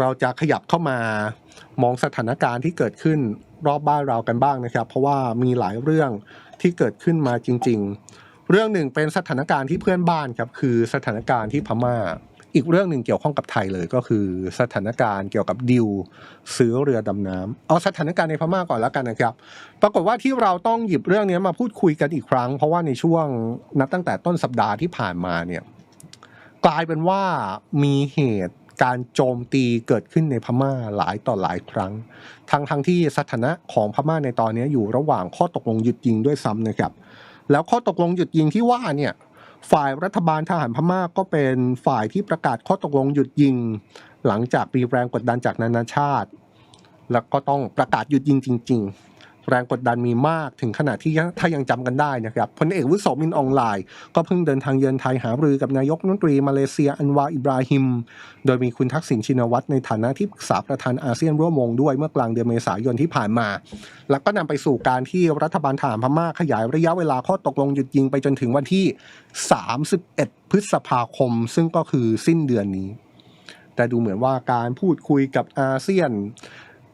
เราจะขยับเข้ามามองสถานการณ์ที่เกิดขึ้นรอบบ้านเรากันบ้างนะครับ เพราะว่ามีหลายเรื่องที่เกิดขึ้นมาจริง ๆ เรื่องหนึ่งเป็นสถานการณ์ที่เพื่อนบ้านครับคือสถานการณ์ที่พม่า อีกเรื่องหนึ่งเกี่ยวข้องกับไทยเลยก็คือ สถานการณ์เกี่ยวกับดิวซื้อเรือดำน้ำเอาสถานการณ์ในพม่าก่อนแล้วกันนะครับ ปรากฏว่าที่เราต้องหยิบเรื่องนี้มาพูดคุยกันอีกครั้ง เพราะว่าในช่วงนับตั้งแต่ต้นสัปดาห์ที่ผ่านมาเนี่ยกลายเป็นว่ามีเหตุ การโจมตีเกิดขึ้นในพม่าหลายต่อหลายครั้ง ทั้งทั้งที่สถานะของพม่าในตอนนี้อยู่ระหว่างข้อตกลงหยุดยิงด้วยซ้ำนะครับ แล้วข้อตกลงหยุดยิงที่ว่าเนี่ยฝ่ายรัฐบาลทหารพม่าก็เป็นฝ่ายที่ประกาศข้อตกลงหยุดยิง หลังจากมีแรงกดดันจากนานาชาติ แล้วก็ต้องประกาศหยุดยิงจริง ๆ แรงกดดันมีมากถึงขนาดที่ถ้ายังจำกันได้นะครับพลเอกวุฒิโสมินอองไลน์ ก็เพิ่งเดินทางเยือนไทยหารือกับนายกรัฐมนตรีมาเลเซียอันวาอิบราฮิม โดยมีคุณทักษิณชินวัตรในฐานะที่ปรึกษาประธานอาเซียนร่วมวงด้วยเมื่อกลางเดือนเมษายนที่ผ่านมา แล้วก็นำไปสู่การที่รัฐบาลทหารพม่าขยายระยะเวลาข้อตกลงหยุดยิงไปจนถึงวันที่ 31 พฤษภาคม ซึ่งก็คือสิ้นเดือนนี้แต่ดูเหมือนว่าการพูดคุยกับอาเซียน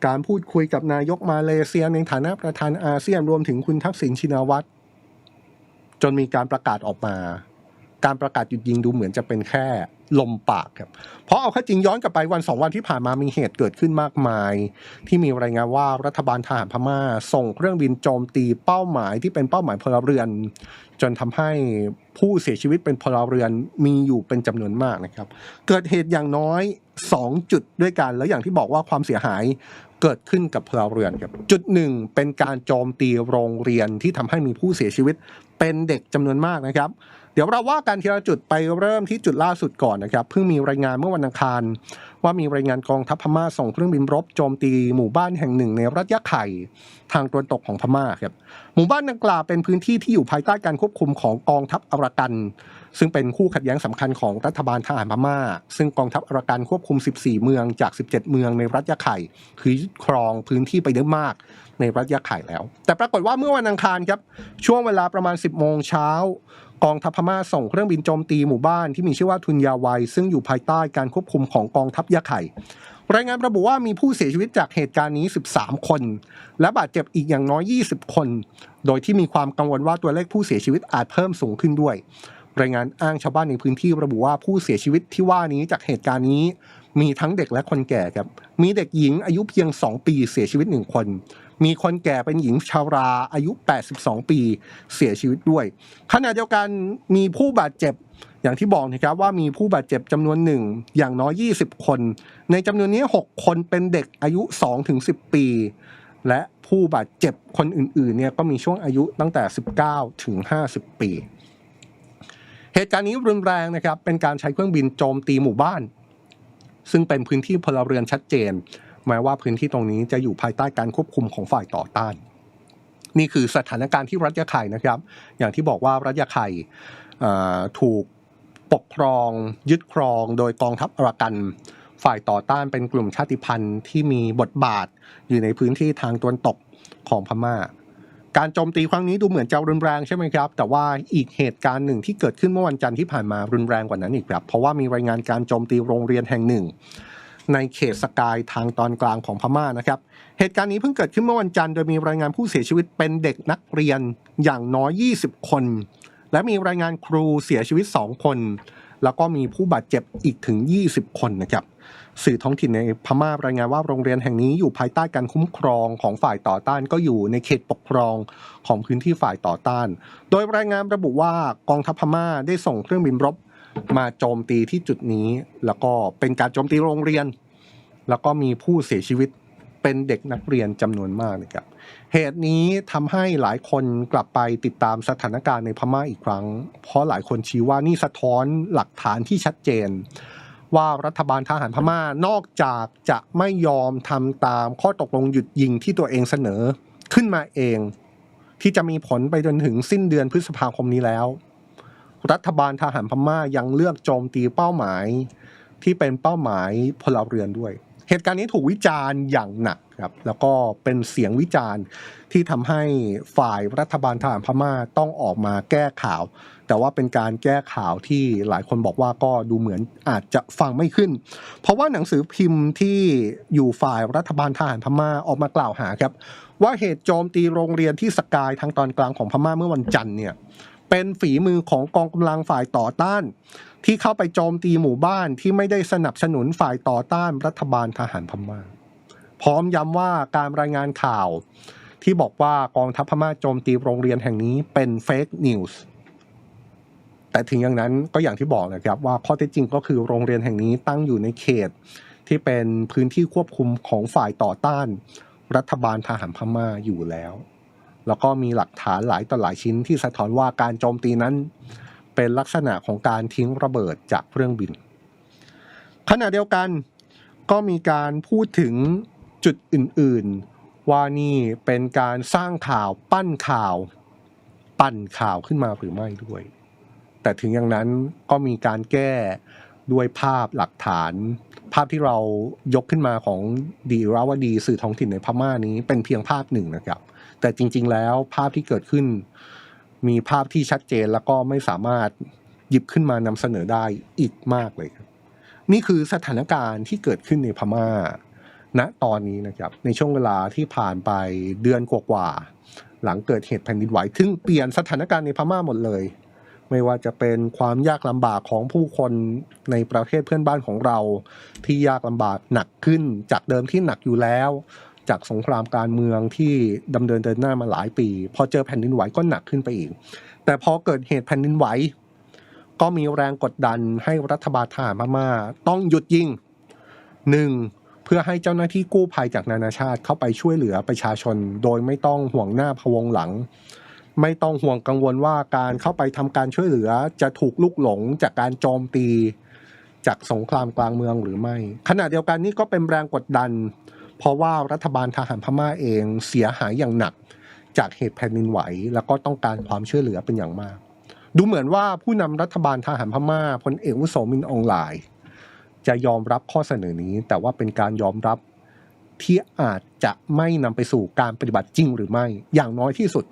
การพูดคุยกับนายกมาเลเซียในฐานะประธานอาเซียนรวมถึงคุณทักษิณชินวัตรจนมีการประกาศออกมา การประกาศหยุดยิงดูเหมือนจะเป็นแค่ลมปากครับ เพราะเอาข้าจริงย้อนกลับไปวันสองวันที่ผ่านมามีเหตุเกิดขึ้นมากมาย ที่มีรายงานว่ารัฐบาลทหารพม่า ส่งเครื่องบินโจมตีเป้าหมายที่เป็นเป้าหมายพลเรือน จนทำให้ผู้เสียชีวิตเป็นพลเรือนมีอยู่เป็นจำนวนมากนะครับ เกิดเหตุอย่างน้อย 2 จุดด้วยกัน แล้วอย่างที่บอกว่าความเสียหาย เกิดขึ้นกับพลเรือนครับจุดหนึ่งเป็นการโจมตีโรงเรียนที่ทำให้มีผู้เสียชีวิตเป็นเด็กจำนวนมากนะครับ เดี๋ยวเราว่ากันทีละจุดไปเริ่มที่จุดล่าสุดก่อนนะครับ เพิ่งมีรายงานเมื่อวันอังคาร ว่ามีรายงานกองทัพพม่าส่งเครื่องบินรบโจมตีหมู่บ้านแห่งหนึ่งในรัฐยะไข่ทางตะวันตกของพม่าครับหมู่บ้านดังกล่าวเป็นพื้นที่ที่อยู่ภายใต้การควบคุมของกองทัพอารากัน ซึ่งเป็นคู่ขัดแย้งสำคัญของรัฐบาลทหารพม่า ซึ่งกองทัพอารากันควบคุม 14 เมืองจาก 17 เมืองในรัฐยะไข่คือครองพื้นที่ไปได้มากในรัฐยะไข่แล้ว แต่ปรากฏว่าเมื่อวันอังคารครับช่วงเวลาประมาณ 10 โมงเช้า กองทัพพม่าส่งเครื่องบินโจมตีหมู่บ้านที่มีชื่อว่าทุนยาไวซึ่งอยู่ภายใต้การควบคุมของกองทัพยะไข่ รายงานระบุว่ามีผู้เสียชีวิตจากเหตุการณ์นี้ 13 คน และบาดเจ็บอีกอย่างน้อย 20 คน โดยที่มีความกังวลว่าตัวเลขผู้เสียชีวิตอาจเพิ่มสูงขึ้นด้วย รายงานอ้างชาวบ้านในพื้นที่ระบุว่าผู้เสียชีวิตที่ว่านี้จากเหตุการณ์นี้ มีทั้งเด็กและคนแก่ครับ มีเด็กหญิงอายุเพียง 2 ปีเสียชีวิตหนึ่งคน มีคนแก่เป็นหญิงชาวราอายุ 82 ปีเสียชีวิตด้วยขณะเดียวกันมีผู้บาดเจ็บอย่างที่บอกนะครับว่ามีผู้บาดเจ็บจำนวนหนึ่งอย่างน้อย 20 คน ในจำนวนนี้ 6 คนเป็นเด็กอายุ 2-10 ปี และผู้บาดเจ็บคนอื่นๆเนี่ยก็มีช่วงอายุตั้งแต่ 19 ถึง 50 ปี เหตุการณ์นี้รุนแรงนะครับเป็นการใช้เครื่องบินโจมตีหมู่บ้าน ซึ่งเป็นพื้นที่พลเรือนชัดเจนแม้ว่าพื้นที่ตรงนี้จะอยู่ภายใต้การควบคุมของฝ่ายต่อต้าน นี่คือสถานการณ์ที่รัฐยะไข่นะครับ อย่างที่บอกว่ารัฐยะไข่ถูกปกครองยึดครองโดยกองทัพอารากันฝ่ายต่อต้านเป็นกลุ่มชาติพันธุ์ที่มีบทบาทอยู่ในพื้นที่ทางตะวันตกของพม่า การโจมตีครั้งนี้ดูเหมือนจะรุนแรงใช่ไหมครับ แต่ว่าอีกเหตุการณ์หนึ่งที่เกิดขึ้นเมื่อวันจันทร์ที่ผ่านมารุนแรงกว่านั้นอีกครับ เพราะว่ามีรายงานการโจมตีโรงเรียนแห่งหนึ่ง ในเขตสกายทางตอนกลางของพม่านะครับ เหตุการณ์นี้เพิ่งเกิดขึ้นเมื่อวันจันทร์โดยมีรายงานผู้เสียชีวิตเป็นเด็กนักเรียนอย่างน้อย 20 คน และมีรายงานครูเสียชีวิต 2 คน แล้วก็มีผู้บาดเจ็บอีกถึง 20 คนนะครับ สื่อท้องถิ่นในพม่ารายงานว่าโรงเรียนแห่งนี้อยู่ภายใต้การคุ้มครองของฝ่ายต่อต้านก็อยู่ในเขตปกครองของพื้นที่ฝ่ายต่อต้าน โดยรายงานระบุว่ากองทัพพม่าได้ส่งเครื่องบินรบมาโจมตีที่จุดนี้ แล้วก็เป็นการโจมตีโรงเรียน แล้วก็มีผู้เสียชีวิตเป็นเด็กนักเรียนจำนวนมากนะครับ เหตุนี้ทำให้หลายคนกลับไปติดตามสถานการณ์ในพม่าอีกครั้ง เพราะหลายคนชี้ว่านี่สะท้อนหลักฐานที่ชัดเจน ว่ารัฐบาลทหารพม่านอกจากจะไม่ยอมทำตามข้อตกลงหยุดยิงที่ตัวเองเสนอขึ้นมาเอง ที่จะมีผลไปจนถึงสิ้นเดือนพฤษภาคมนี้แล้ว รัฐบาลทหารพม่ายังเลือกโจมตีเป้าหมาย ที่เป็นเป้าหมายพลเรือนด้วย เหตุการณ์นี้ถูกวิจารณ์อย่างหนักครับแล้วก็เป็นเสียงวิจารณ์ที่ทำให้ฝ่ายรัฐบาลทหารพม่าต้องออกมาแก้ข่าว แต่ว่าเป็นการแก้ข่าวที่หลายคนบอกว่าก็ดูเหมือนอาจจะฟังไม่ขึ้น เพราะว่าหนังสือพิมพ์ที่อยู่ฝ่ายรัฐบาลทหารพม่าออกมากล่าวหาครับว่าเหตุโจมตีโรงเรียนที่สกายทางตอนกลางของพม่าเมื่อวันจันทร์เนี่ยเป็นฝีมือของกองกำลังฝ่ายต่อต้าน ที่เข้าไปโจมตีหมู่บ้านที่ไม่ได้สนับสนุนฝ่ายต่อต้านรัฐบาลทหารพม่า พร้อมย้ำว่าการรายงานข่าว ที่บอกว่ากองทัพพม่าโจมตีโรงเรียนแห่งนี้เป็นเฟกนิวส์ แต่ถึงอย่างนั้นก็อย่างที่บอกนะครับว่าข้อเท็จจริงก็คือโรงเรียนแห่งนี้ตั้งอยู่ในเขต ที่เป็นพื้นที่ควบคุมของฝ่ายต่อต้าน รัฐบาลทหารพม่าอยู่แล้ว แล้วก็มีหลักฐานหลายต่อหลายชิ้นที่สะท้อนว่าการโจมตีนั้น เป็นลักษณะของการทิ้งระเบิดจากเครื่องบิน ขณะเดียวกันก็มีการพูดถึงจุดอื่นๆ ว่านี่เป็นการสร้างข่าวปั้นข่าว ปั่นข่าวขึ้นมาหรือไม่ด้วย แต่ถึงอย่างนั้นก็มีการแก้ด้วยภาพหลักฐาน ภาพที่เรายกขึ้นมาของดีราวดีสื่อท้องถิ่นในพม่านี้เป็นเพียงภาพหนึ่งนะครับ แต่จริง ๆ แล้วภาพที่เกิดขึ้น มีภาพที่ชัดเจนแล้วก็ไม่สามารถหยิบขึ้นมานำเสนอได้อีกมากเลยครับนี่คือสถานการณ์ที่เกิดขึ้นในพม่าณตอนนี้นะครับ ในช่วงเวลาที่ผ่านไปเดือนกว่าๆหลังเกิดเหตุแผ่นดินไหวถึงเปลี่ยนสถานการณ์ในพม่าหมดเลย ไม่ว่าจะเป็นความยากลำบากของผู้คนในประเทศเพื่อนบ้านของเรา ที่ยากลำบากหนักขึ้นจากเดิมที่หนักอยู่แล้ว จากสงครามการเมืองที่ดำเนินเดินหน้ามาหลายปี พอเจอแผ่นดินไหวก็หนักขึ้นไปอีก แต่พอเกิดเหตุแผ่นดินไหว ก็มีแรงกดดันให้รัฐบาลทหารพม่าต้องหยุดยิงหนึ่งเพื่อให้เจ้าหน้าที่กู้ภัยจากนานาชาติเข้าไปช่วยเหลือประชาชน โดยไม่ต้องห่วงหน้าพะวงหลัง ไม่ต้องห่วงกังวลว่าการเข้าไปทำการช่วยเหลือจะถูกลุกหลงจากการโจมตี จากสงครามกลางเมืองหรือไม่ ขณะเดียวกันนี่ก็เป็นแรงกดดัน เพราะว่ารัฐบาลทหารพม่าเองเสียหายอย่างหนักจากเหตุแผ่นดินไหว แล้วก็ต้องการความช่วยเหลือเป็นอย่างมาก ดูเหมือนว่าผู้นำรัฐบาลทหารพม่าพลเอกวุโสมินอองหลายจะยอมรับข้อเสนอนี้ แต่ว่าเป็นการยอมรับที่อาจจะไม่นำไปสู่การปฏิบัติจริงหรือไม่ อย่างน้อยที่สุด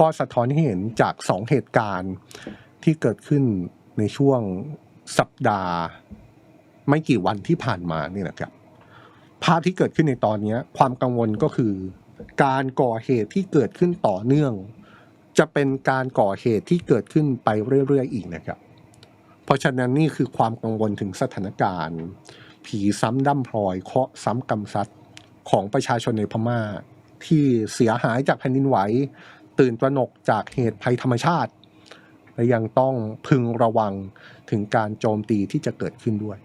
ก็สะท้อนให้เห็นจากสองเหตุการณ์ที่เกิดขึ้นในช่วงสัปดาห์ ไม่กี่วันที่ผ่านมานี่นะครับ ภาพที่เกิดขึ้นในตอนนี้ความกังวลก็คือ การก่อเหตุที่เกิดขึ้นต่อเนื่อง จะเป็นการก่อเหตุที่เกิดขึ้นไปเรื่อยๆอีกนะครับ เพราะฉะนั้นนี่คือความกังวลถึงสถานการณ์ ผีซ้ำดั้มพลอยเคาะซ้ำกำซัดของประชาชนในพม่าที่เสียหายจากแผ่นดินไหว ตื่นตระหนกจากเหตุภัยธรรมชาติ และยังต้องพึงระวังถึงการโจมตีที่จะเกิดขึ้นด้วย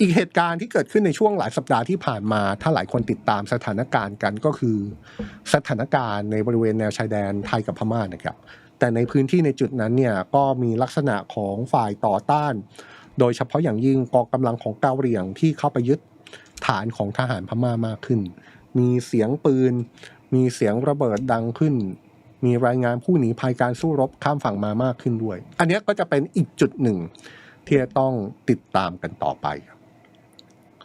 อีกเหตุการณ์ที่เกิดขึ้นในช่วงหลายสัปดาห์ที่ผ่านมา ถ้าหลายคนติดตามสถานการณ์กันก็คือ สถานการณ์ในบริเวณแนวชายแดนไทยกับพม่านะครับแต่ในพื้นที่ในจุดนั้นเนี่ยก็มีลักษณะของฝ่ายต่อต้าน โดยเฉพาะอย่างยิ่งกองกำลังของเกาเหรี่ยงที่เข้าไปยึดฐานของทหารพม่ามากขึ้น มีเสียงปืน มีเสียงระเบิดดังขึ้น มีรายงานผู้หนีภัยการสู้รบข้ามฝั่งมามากขึ้นด้วย อันนี้ก็จะเป็นอีกจุดหนึ่งที่จะต้องติดตามกันต่อไป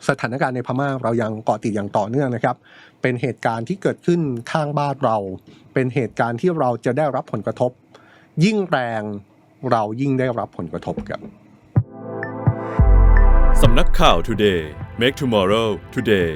สถานการณ์ในพม่าเรายังเกาะติดอย่างต่อเนื่องนะครับ เป็นเหตุการณ์ที่เกิดขึ้นข้างบ้านเรา เป็นเหตุการณ์ที่เราจะได้รับผลกระทบ ยิ่งแรงเรายิ่งได้รับผลกระทบครับสำนักข่าว Today Make Tomorrow Today